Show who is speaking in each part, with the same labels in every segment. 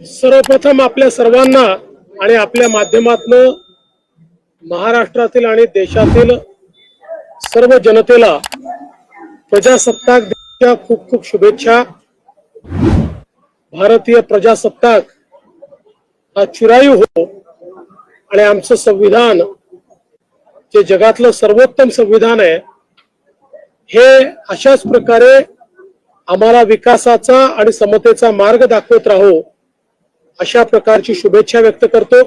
Speaker 1: सर्वप्रथम आपल्या सर्वांना आणि आपल्या माध्यमातनं महाराष्ट्रातील आणि देशातील सर्व जनतेला प्रजासत्ताक दिनाच्या खूप खूप शुभेच्छा. भारतीय प्रजासत्ताक हा चिरायू हो आणि आमचं संविधान जे जगातलं सर्वोत्तम संविधान आहे हे अशाच प्रकारे आम्हाला विकासाचा आणि समतेचा मार्ग दाखवत राहो. अशा प्रकारची शुभेच्छा व्यक्त करतो.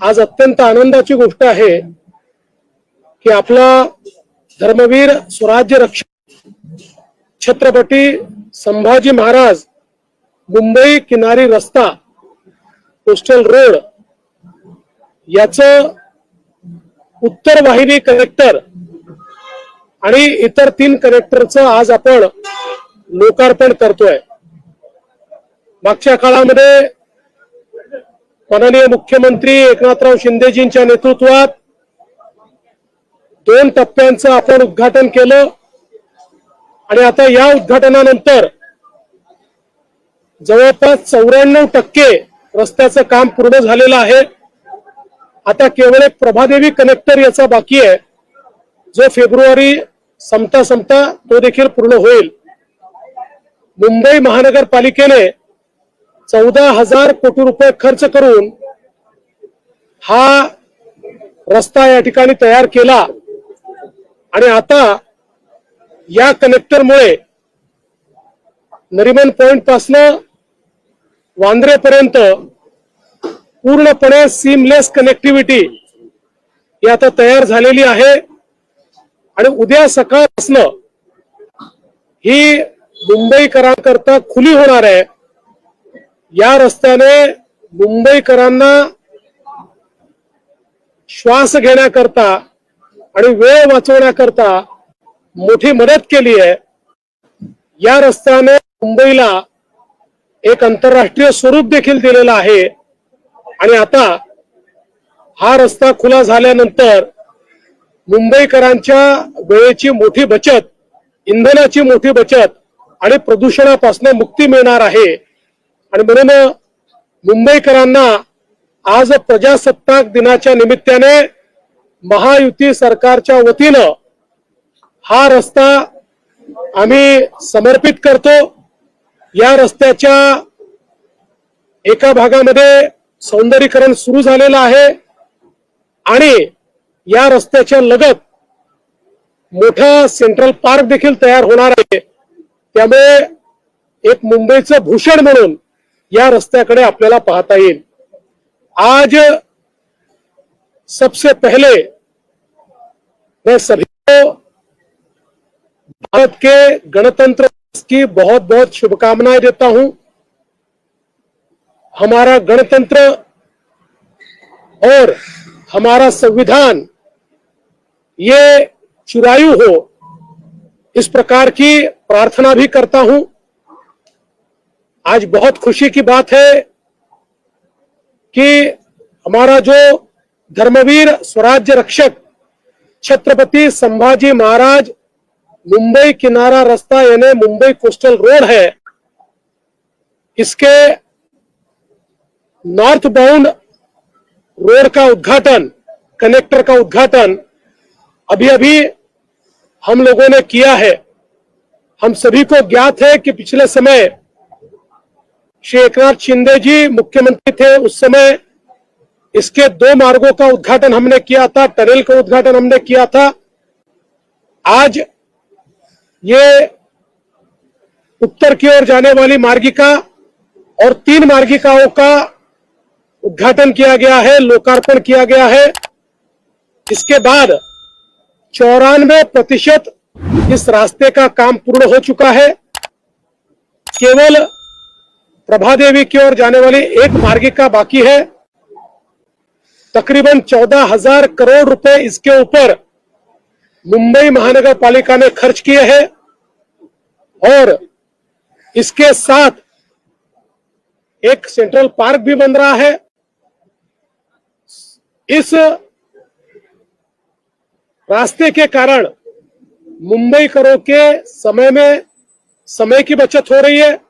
Speaker 1: आज अत्यंत आनंदाची गोष्ट आहे की आपला धर्मवीर स्वराज्य रक्षक छत्रपती संभाजी महाराज मुंबई किनारी रस्ता कोस्टल रोड याचं उत्तर वाहिनी कनेक्टर आणि इतर तीन कनेक्टरचं आज आपण लोकार्पण करतोय. मागच्या काळामध्ये माननीय मुख्यमंत्री एकनाथराव शिंदेजींच्या नेतृत्वात दोन टप्प्यांचं आपण उद्घाटन केलं. आणि आता या उद्घाटनानंतर जवळपास चौऱ्याण्णव टक्के रस्त्याचं काम पूर्ण झालेलं आहे. आता केवळ एक प्रभादेवी कनेक्टर याचा बाकी आहे. जो फेब्रुवारी संपता संपता तो देखील पूर्ण होईल. मुंबई महानगरपालिकेने चौदा हजार कोटी रुपये खर्च करून हा रस्ता या ठिकाणी तयार केला. आणि आता या कनेक्टरमुळे नरिमन पॉइंट पासनं वांद्रेपर्यंत पूर्णपणे सीमलेस कनेक्टिव्हिटी ही आता तयार झालेली आहे. आणि उद्या सकाळपासनं ही मुंबईकरांकरता खुली होणार आहे. या रस्त्याने मुंबईकरांना श्वास घेण्याकरता आणि वेळ वाचवण्याकरता मोठी मदत केली आहे. या रस्त्याने मुंबईला एक आंतरराष्ट्रीय स्वरूप देखील दिलेलं आहे. आणि आता हा रस्ता खुला झाल्यानंतर मुंबईकरांच्या वेळेची मोठी बचत इंधनाची मोठी बचत आणि प्रदूषणापासून मुक्ती मिळणार आहे. आणि म्हणून मुंबईकरांना आज प्रजासत्ताक दिनाच्या निमित्ताने महायुती सरकारच्या वतीनं हा रस्ता आम्ही समर्पित करतो. या रस्त्याच्या एका भागामध्ये सौंदर्यीकरण सुरू झालेलं आहे आणि या रस्त्याच्या लगत मोठा सेंट्रल पार्क देखील तयार होणार आहे. त्यामुळे एक मुंबईचं भूषण म्हणून या रस्त्याकडे आपल्याला पाहता आज सबसे पहले मैं सभी को भारत के गणतंत्र की बहुत बहुत शुभकामनाएँ देता हूँ। हमारा गणतंत्र और हमारा संविधान, ये चुरायु हो, इस प्रकार की प्रार्थना भी करता हूँ। आज बहुत खुशी की बात है कि हमारा जो धर्मवीर स्वराज्य रक्षक छत्रपति संभाजी महाराज मुंबई किनारा रास्ता यानी मुंबई कोस्टल रोड है, इसके नॉर्थ बाउंड रोड का उद्घाटन कनेक्टर का उद्घाटन अभी अभी हम लोगों ने किया है। हम सभी को ज्ञात है कि पिछले समय श्री एकनाथ शिंदे जी मुख्यमंत्री थे उस समय। इसके दो मार्गों का उद्घाटन हमने किया था, टनल का उद्घाटन हमने किया था। आज ये उत्तर की ओर जाने वाली मार्गिका और तीन मार्गिकाओं का उद्घाटन किया गया है, लोकार्पण किया गया है। इसके बाद चौरानवे प्रतिशत इस रास्ते का काम पूर्ण हो चुका है। केवल प्रभादेवी की ओर जाने वाली एक मार्गिका बाकी है। तकरीबन चौदह हज़ार करोड़ रुपए इसके ऊपर मुंबई महानगर पालिका ने खर्च किए हैं और इसके साथ एक सेंट्रल पार्क भी बन रहा है। इस रास्ते के कारण मुंबई करों के समय में समय की बचत हो रही है।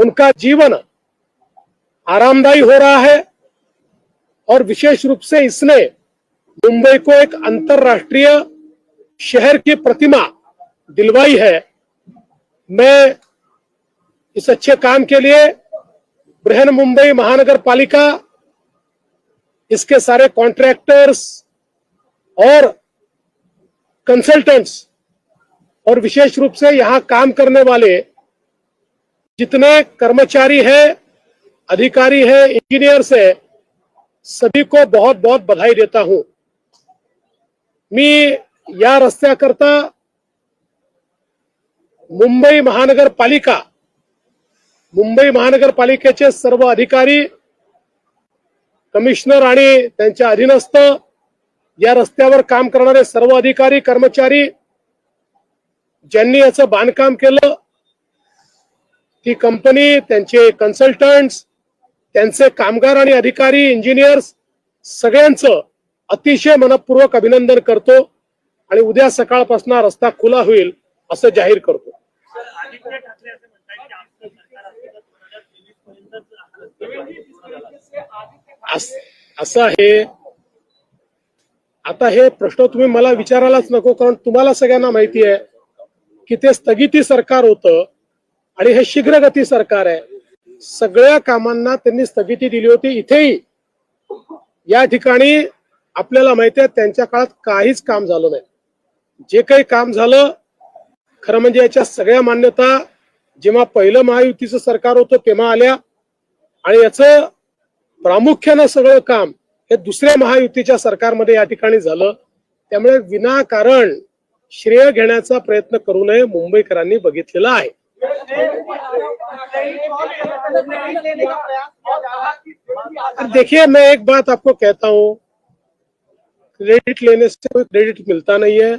Speaker 1: उनका जीवन आरामदायी हो रहा है और विशेष रूप से इसने मुंबई को एक अंतरराष्ट्रीय शहर की प्रतिमा दिलवाई है। मैं इस अच्छे काम के लिए बृहन मुंबई महानगर पालिका इसके सारे कॉन्ट्रैक्टर्स और कंसल्टेंट्स और विशेष रूप से यहाँ काम करने वाले जितने कर्मचारी हैं अधिकारी हैं इंजीनियर्स हैं सभी को बहुत बहुत बधाई देता हूं। मी या रस्त्याकरता मुंबई महानगरपालिका मुंबई महानगरपालिकेचे सर्व अधिकारी कमिशनर आणि त्यांच्या अधीनस्थ या रस्त्यावर काम करणारे सर्व अधिकारी कर्मचारी ज्यांनी याचं बांधकाम केलं ती कंपनी त्यांचे कन्सल्टंट्स त्यांचे कामगार आणि अधिकारी इंजिनियर्स सगळ्यांचं अतिशय मनपूर्वक अभिनंदन करतो आणि उद्या सकाळपासून रस्ता खुला होईल असं जाहीर करतो.
Speaker 2: असं
Speaker 1: असं आहे. आता हे प्रश्न तुम्ही मला विचारायलाच नको कारण तुम्हाला सगळ्यांना माहिती आहे की ते स्थगिती सरकार होतं. आणि हे शीघ्रगती सरकार आहे. सगळ्या कामांना त्यांनी स्थगिती दिली होती. इथेही या ठिकाणी आपल्याला माहिती आहे त्यांच्या काळात काहीच काम झालं नाही. जे काही काम झालं खरं म्हणजे याच्या सगळ्या मान्यता जेव्हा पहिलं महायुतीचं सरकार होतं तेव्हा आल्या. आणि याचं प्रामुख्यानं सगळं काम हे दुसऱ्या महायुतीच्या सरकारमध्ये या ठिकाणी झालं. त्यामुळे विनाकारण श्रेय घेण्याचा प्रयत्न करू नये मुंबईकरांनी बघितलेला आहे. देखिए, मैं एक बात आपको कहता हूँ। क्रेडिट लेने से कोई क्रेडिट मिलता नहीं है।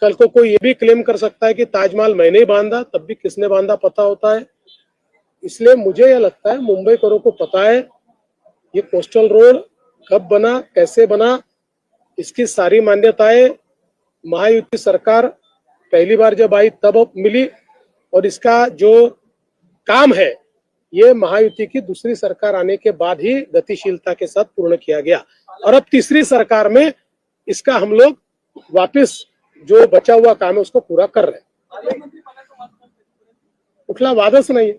Speaker 1: कल को कोई ये भी क्लेम कर सकता है कि ताजमहल मैंने ही बांधा, तब भी किसने बांधा पता होता है। इसलिए मुझे यह लगता है, मुंबई करों को पता है, ये कोस्टल रोड कब बना, कैसे बना, इसकी सारी मान्यताएँ महायुति सरकार पहली बार जब आई, तब मिली। और इसका जो काम है ये महायुति की दूसरी सरकार आने के बाद ही गतिशीलता के साथ पूर्ण किया गया। और अब तीसरी सरकार में इसका हम लोग वापस जो बचा हुआ काम है उसको पूरा कर रहे हैं। कुठला वादच नाही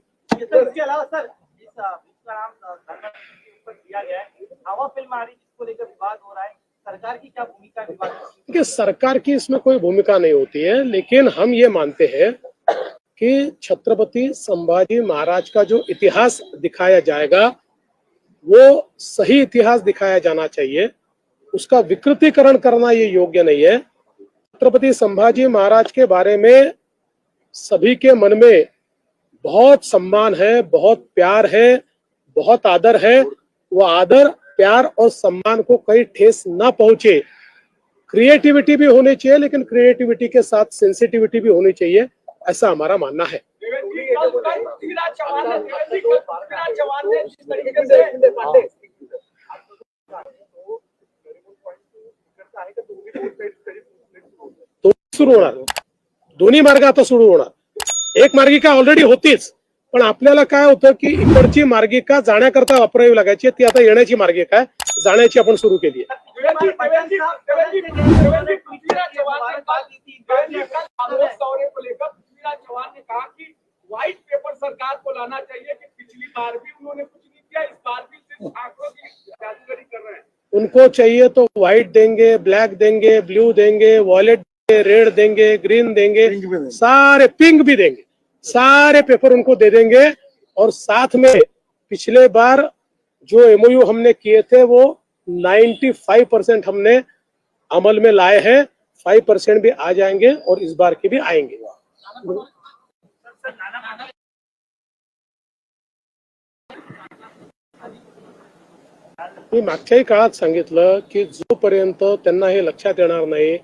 Speaker 2: सरकार की
Speaker 1: इसमें कोई भूमिका नहीं होती है लेकिन हम ये मानते हैं कि छत्रपति संभाजी महाराज का जो इतिहास दिखाया जाएगा, वो सही इतिहास दिखाया जाना चाहिए। उसका विकृतीकरण करना ये योग्य नहीं है। छत्रपति संभाजी महाराज के बारे में सभी के मन में बहुत सम्मान है, बहुत प्यार है, बहुत आदर है। वो आदर, प्यार और सम्मान को कहीं ठेस ना पहुँचे। क्रिएटिविटी भी होनी चाहिए, लेकिन क्रिएटिविटी के साथ सेंसिटिविटी भी होनी चाहिए। ऐसा हमारा मानना है तो सुरू होणार दोन्ही मार्ग आता सुरू होणार एक मार्गिका ऑलरेडी होतीच पण आपल्याला काय होतं की इकडची मार्गिका जाण्याकरता वापरावी लागायची ती आता येण्याची मार्गिका आहे जाण्याची आपण सुरू केली आहे
Speaker 3: पृथ्वीराज चौहान ने की चौहान ने कहा कि व्हाइट पेपर सरकार को लाना चाहिए कि पिछली बार भी उन्होंने कुछ नहीं किया इस बार भी सिर्फ़ आंकड़ों की जादूगरी कर रहे हैं।
Speaker 1: उनको चाहिए तो व्हाइट देंगे ब्लैक देंगे ब्लू देंगे वॉलेट देंगे रेड देंगे ग्रीन देंगे सारे पिंक भी देंगे। सारे पेपर उनको दे देंगे और साथ में पिछले बार जो एमओयू हमने किए थे वो 95 परसेंट हमने अमल में लाए हैं। 5 परसेंट भी आ जाएँगे और इस बार के भी आएँगे। मी मागच्याही काळात सांगितलं की जोपर्यंत त्यांना हे लक्षात येणार नाही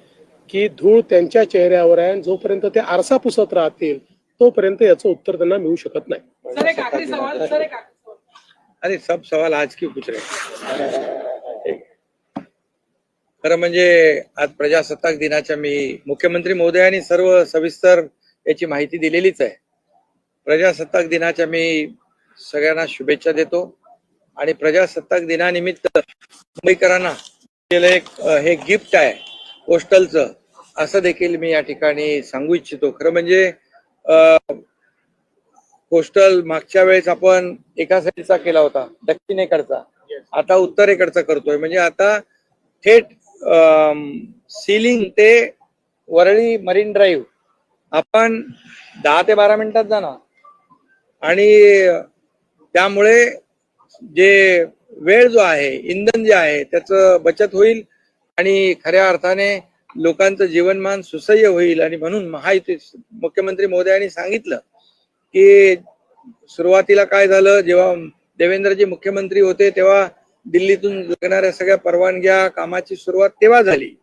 Speaker 1: की धूळ त्यांच्या चेहऱ्यावर आहे आणि जोपर्यंत ते आरसा पुसत राहतील तोपर्यंत याचं उत्तर त्यांना मिळू शकत नाही.
Speaker 4: अरे सब सवाल आज क्यों पूछ रहे खरं म्हणजे आज प्रजासत्ताक दिनाच्या मी मुख्यमंत्री महोदयांनी सर्व सविस्तर याची माहिती दिलेलीच आहे. प्रजासत्ताक दिनाच्या मी सगळ्यांना शुभेच्छा देतो. आणि प्रजासत्ताक दिनानिमित्त मुंबईकरांना एक हे गिफ्ट आहे पोस्टलचं असं देखील मी या ठिकाणी सांगू इच्छितो. खरं म्हणजे पोस्टल मागच्या वेळेस आपण एका साईडचा केला होता दक्षिणेकडचा. आता उत्तरेकडचा करतोय. म्हणजे आता थेट सीलिंग ते वरळी मरीन ड्राईव्ह आपण दहा ते बारा मिनिटात जाणार. आणि त्यामुळे जे वेळ जो आहे इंधन जे आहे त्याचं बचत होईल आणि खऱ्या अर्थाने लोकांचं जीवनमान सुसह्य होईल. आणि म्हणून महायुती मुख्यमंत्री मोदयांनी सांगितलं की सुरुवातीला काय झालं जेव्हा देवेंद्रजी मुख्यमंत्री होते तेव्हा दिल्लीतून लागणाऱ्या सगळ्या परवानग्या कामाची सुरुवात तेव्हा झाली.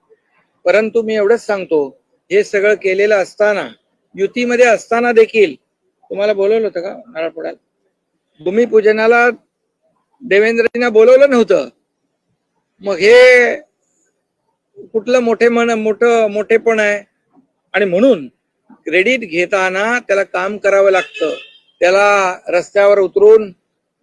Speaker 4: परंतु मी एवढंच सांगतो हे सगळं केलेलं असताना युतीमध्ये असताना देखील तुम्हाला बोलवलं होतं का नारळ भूमिपूजनाला देवेंद्रजींना बोलवलं नव्हतं. मग हे कुठलं मोठे मन मोठं मोठेपण आहे. आणि म्हणून क्रेडिट घेताना त्याला काम करावं लागतं. त्याला रस्त्यावर उतरून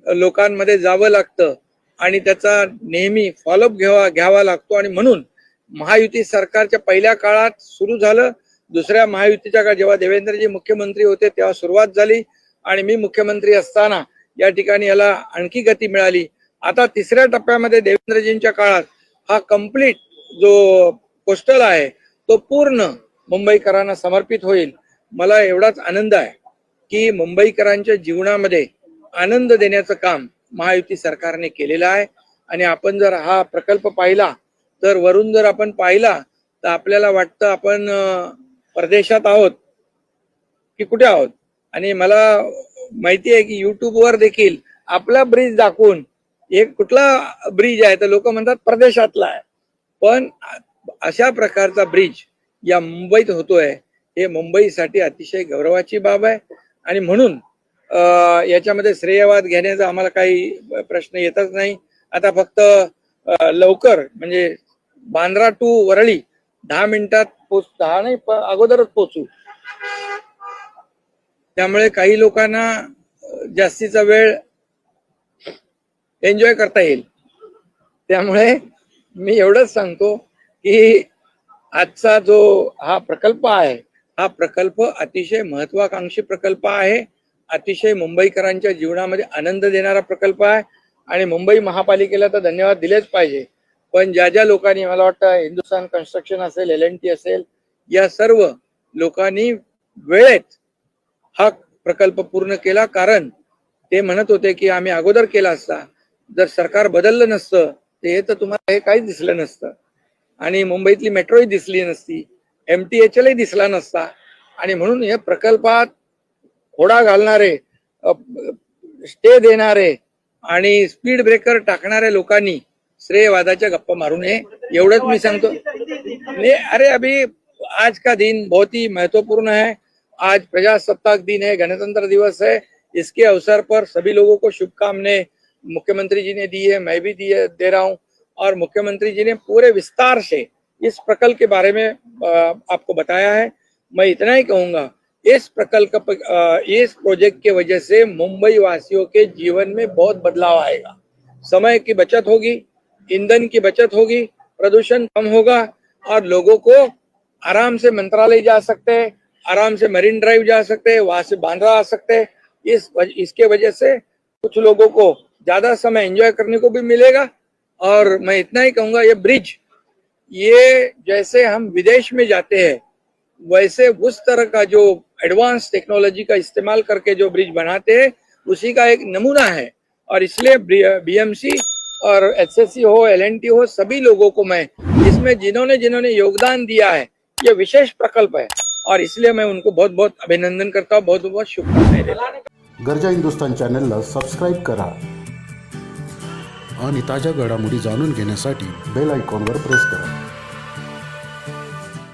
Speaker 4: लोकांमध्ये जावं लागतं. आणि त्याचा नेहमी फॉलोअप घ्यावा घ्यावा लागतो. आणि म्हणून महायुती सरकारच्या पहिल्या काळात सुरू झालं. दुसऱ्या महायुतीच्या काळात जेव्हा देवेंद्रजी मुख्यमंत्री होते तेव्हा सुरुवात झाली. आणि मी मुख्यमंत्री असताना या ठिकाणी याला आणखी गती मिळाली. आता तिसऱ्या टप्प्यामध्ये देवेंद्रजींच्या काळात हा कंप्लीट जो पोस्टल आहे तो पूर्ण मुंबईकरांना समर्पित होईल. मला एवढाच आनंद आहे की मुंबईकरांच्या जीवनामध्ये आनंद देण्याचं काम महायुती सरकारने केलेलं आहे. आणि आपण जर हा प्रकल्प पाहिला तर वरून जर आपण पाहिला तर आपल्याला वाटतं आपण परदेशात आहोत की कुठे आहोत? आणि मला माहिती आहे की युट्यूबवर देखील आपला ब्रिज दाखवून एक कुठला ब्रिज आहे तर लोक म्हणतात परदेशातला आहे. पण अशा प्रकारचा ब्रिज या मुंबईत होतोय हे मुंबईसाठी अतिशय गौरवाची बाब आहे. आणि म्हणून याच्यामध्ये श्रेयवाद घेण्याचा आम्हाला काही प्रश्न येतच नाही. आता फक्त लवकर म्हणजे बांद्रा टू वरळी दहा मिनिटात पोच दहा नाही अगोदरच पोचू त्यामुळे काही लोकांना जास्तीचा वेळ एन्जॉय करता येईल. त्यामुळे मी एवढंच सांगतो की आजचा जो हा प्रकल्प आहे हा प्रकल्प अतिशय महत्वाकांक्षी प्रकल्प आहे. अतिशय मुंबईकरांच्या जीवनामध्ये आनंद देणारा प्रकल्प आहे. आणि मुंबई महापालिकेला तर धन्यवाद दिलेच पाहिजे. पण ज्या ज्या लोकांनी मला वाटतं हिंदुस्थान कन्स्ट्रक्शन असेल एल एन टी असेल या सर्व लोकांनी वेळेत हा प्रकल्प पूर्ण केला. कारण ते म्हणत होते की आम्ही अगोदर केला असता. जर सरकार बदललं नसतं ते हे तर तुम्हाला हे काहीच दिसलं नसतं. आणि मुंबईतली मेट्रोही दिसली नसती. एम टी एच एलही दिसला नसता. आणि म्हणून या प्रकल्पात खोडा घालणारे स्टे देणारे आणि स्पीड ब्रेकर टाकणाऱ्या लोकांनी श्रेयवादाच्या गप्पा मारू नये, एवढंच मी नहीं अरे, अभी आज का दिन बहुत ही महत्वपूर्ण है। आज प्रजासत्ताक दिन है, गणतंत्र दिवस है। इसके अवसर पर सभी लोगों को शुभकामनाएँ मुख्यमंत्री जी ने दी है, मैं भी दी दे रहा हूँ। और मुख्यमंत्री जी ने पूरे विस्तार से इस प्रकल्प के बारे में आपको बताया है। मैं इतना ही कहूँगा, इस प्रकल्प इस प्रोजेक्ट की वजह से मुंबई वासियों के जीवन में बहुत बदलाव आएगा। समय की बचत होगी ईंधन की बचत होगी, प्रदूषण कम होगा और लोगों को आराम से मंत्रालय जा सकते हैं, आराम से मरीन ड्राइव जा सकते हैं, वहाँ से बांद्रा आ सकते हैं। इस वज- इसके वजह से कुछ लोगों को ज़्यादा समय एंजॉय करने को भी मिलेगा और मैं इतना ही कहूँगा, ये ब्रिज ये जैसे हम विदेश में जाते हैं, वैसे उस तरह का जो एडवांस टेक्नोलॉजी का इस्तेमाल करके जो ब्रिज बनाते हैं, उसी का एक नमूना है। और इसलिए बीएमसी और एसएससी हो एलएनटी हो, सभी लोगों को मैं इसमें जिन्होंने जिन्होंने योगदान दिया है, ये विशेष प्रकल्प है। और इसलिए मैं उनको बहुत बहुत अभिनंदन करता हूँ बहुत बहुत शुभकामनाएँ देता
Speaker 5: गरजा हिंदुस्तान चैनल सबस्क्राईब करा
Speaker 6: आणि ताज्या घडामोडी जाणून घेण्यासाठी
Speaker 5: बेल आयकॉनवर प्रेस करा.